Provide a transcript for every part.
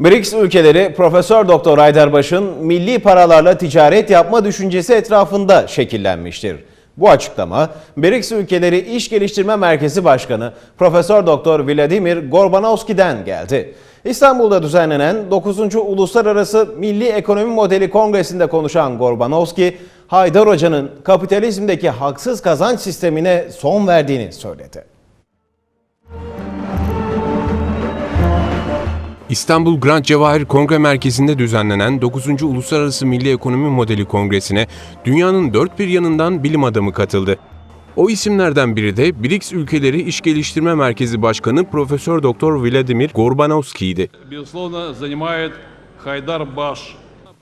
BRICS ülkeleri Profesör Doktor Haydarbaş'ın milli paralarla ticaret yapma düşüncesi etrafında şekillenmiştir. Bu açıklama BRICS ülkeleri İş Geliştirme Merkezi Başkanı Profesör Doktor Vladimir Gorbanovski'den geldi. İstanbul'da düzenlenen 9. Uluslararası Milli Ekonomi Modeli Kongresi'nde konuşan Gorbanovski, Haydar Hoca'nın kapitalizmdeki haksız kazanç sistemine son verdiğini söyledi. İstanbul Grand Cevahir Kongre Merkezi'nde düzenlenen 9. Uluslararası Milli Ekonomi Modeli Kongresi'ne dünyanın dört bir yanından bilim adamı katıldı. O isimlerden biri de BRICS Ülkeleri İş Geliştirme Merkezi Başkanı Profesör Doktor Vladimir Gorbanovski'ydi.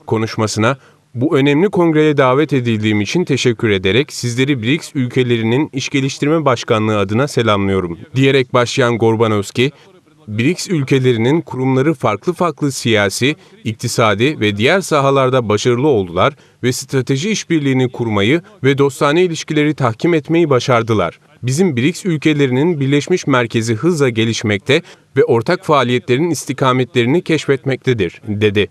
Konuşmasına bu önemli kongreye davet edildiğim için teşekkür ederek sizleri BRICS ülkelerinin iş geliştirme başkanlığı adına selamlıyorum diyerek başlayan Gorbanovski, BRICS ülkelerinin kurumları farklı farklı siyasi, iktisadi ve diğer sahalarda başarılı oldular ve strateji işbirliğini kurmayı ve dostane ilişkileri tahkim etmeyi başardılar. Bizim BRICS ülkelerinin birleşmiş merkezi hızla gelişmekte ve ortak faaliyetlerin istikametlerini keşfetmektedir, dedi.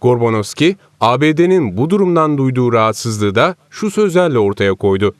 Gorbonovski, ABD'nin bu durumdan duyduğu rahatsızlığı da şu sözlerle ortaya koydu.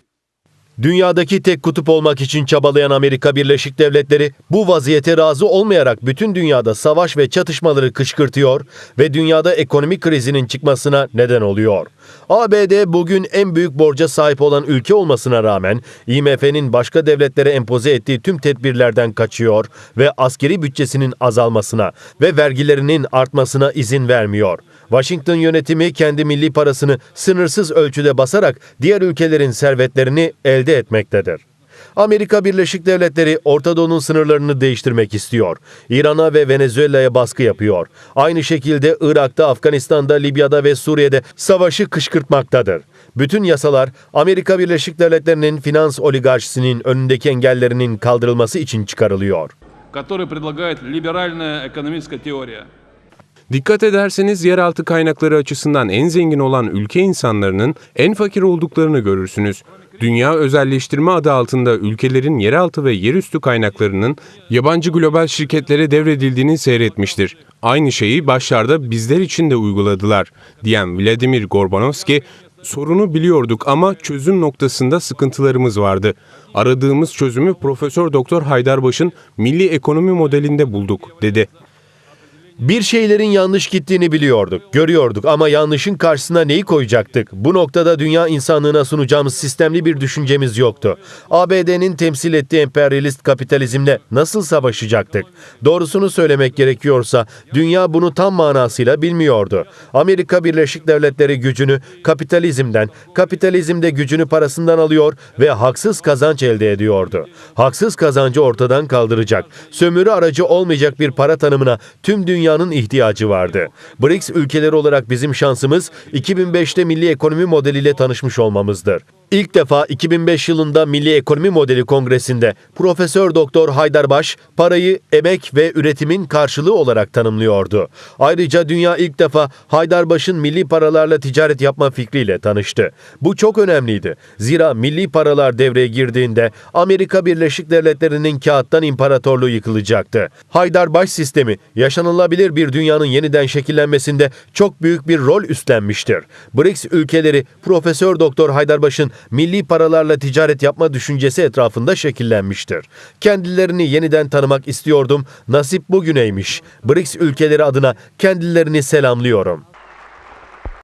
Dünyadaki tek kutup olmak için çabalayan Amerika Birleşik Devletleri bu vaziyete razı olmayarak bütün dünyada savaş ve çatışmaları kışkırtıyor ve dünyada ekonomik krizinin çıkmasına neden oluyor. ABD bugün en büyük borca sahip olan ülke olmasına rağmen IMF'nin başka devletlere empoze ettiği tüm tedbirlerden kaçıyor ve askeri bütçesinin azalmasına ve vergilerinin artmasına izin vermiyor. Washington yönetimi kendi milli parasını sınırsız ölçüde basarak diğer ülkelerin servetlerini elde etmektedir. Amerika Birleşik Devletleri Orta Doğu'nun sınırlarını değiştirmek istiyor. İran'a ve Venezuela'ya baskı yapıyor. Aynı şekilde Irak'ta, Afganistan'da, Libya'da ve Suriye'de savaşı kışkırtmaktadır. Bütün yasalar Amerika Birleşik Devletleri'nin finans oligarşisinin önündeki engellerinin kaldırılması için çıkarılıyor. Dikkat ederseniz yeraltı kaynakları açısından en zengin olan ülke insanlarının en fakir olduklarını görürsünüz. Dünya özelleştirme adı altında ülkelerin yeraltı ve yerüstü kaynaklarının yabancı global şirketlere devredildiğini seyretmiştir. Aynı şeyi başlarda bizler için de uyguladılar, diyen Vladimir Gorbanovski, sorunu biliyorduk ama çözüm noktasında sıkıntılarımız vardı. Aradığımız çözümü Profesör Doktor Haydarbaş'ın milli ekonomi modelinde bulduk, dedi. Bir şeylerin yanlış gittiğini biliyorduk, görüyorduk ama yanlışın karşısına neyi koyacaktık? Bu noktada dünya insanlığına sunacağımız sistemli bir düşüncemiz yoktu. ABD'nin temsil ettiği emperyalist kapitalizmle nasıl savaşacaktık? Doğrusunu söylemek gerekiyorsa dünya bunu tam manasıyla bilmiyordu. Amerika Birleşik Devletleri gücünü kapitalizmden, kapitalizm de gücünü parasından alıyor ve haksız kazanç elde ediyordu. Haksız kazancı ortadan kaldıracak, sömürü aracı olmayacak bir para tanımına tüm dünyanın ihtiyacı vardı. BRICS ülkeleri olarak bizim şansımız 2005'te milli ekonomi modeliyle tanışmış olmamızdır. İlk defa 2005 yılında Milli Ekonomi Modeli Kongresi'nde Profesör Doktor Haydarbaş parayı emek ve üretimin karşılığı olarak tanımlıyordu. Ayrıca dünya ilk defa Haydarbaş'ın milli paralarla ticaret yapma fikriyle tanıştı. Bu çok önemliydi. Zira milli paralar devreye girdiğinde Amerika Birleşik Devletleri'nin kağıttan imparatorluğu yıkılacaktı. Haydarbaş sistemi yaşanılabilir bir dünyanın yeniden şekillenmesinde çok büyük bir rol üstlenmiştir. BRICS ülkeleri Profesör Doktor Haydarbaş'ın milli paralarla ticaret yapma düşüncesi etrafında şekillenmiştir. Kendilerini yeniden tanımak istiyordum. Nasip bugüneymiş. BRICS ülkeleri adına kendilerini selamlıyorum.